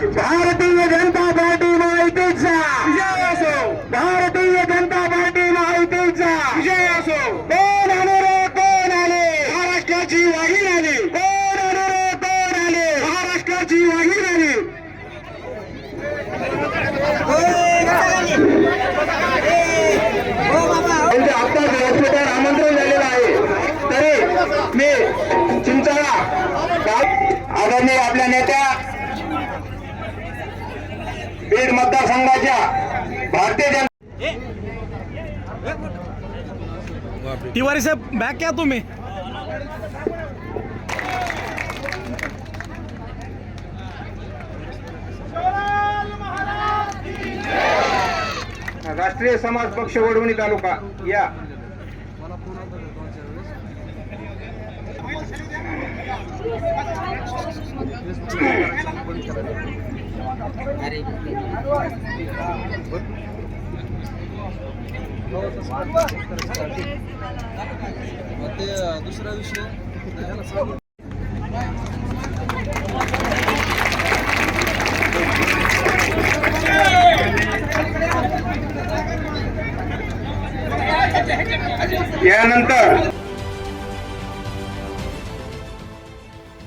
Bharatiya Janata party माहितीचा विजय असो. Bharatiya Janata party माहितीचा विजय असो. कोण आले रे कोण आले? महाराष्ट्राची वाहीर आली. कोण आले रे कोण आले? महाराष्ट्राची वाहीर आली. त्यांचे आत्ताच व्यासपीठावर आमंत्रण झालेलं आहे. तरी मी चिंचाळा गाव- आदरणीय आपल्या नेत्या बीड मतदारसंघाच्या भारतीय जनता तिवारी साहेब बॅक क्या तुम्ही. राष्ट्रीय समाज पक्ष वडवणी तालुका या. दुसऱ्या दिवशी यानंतर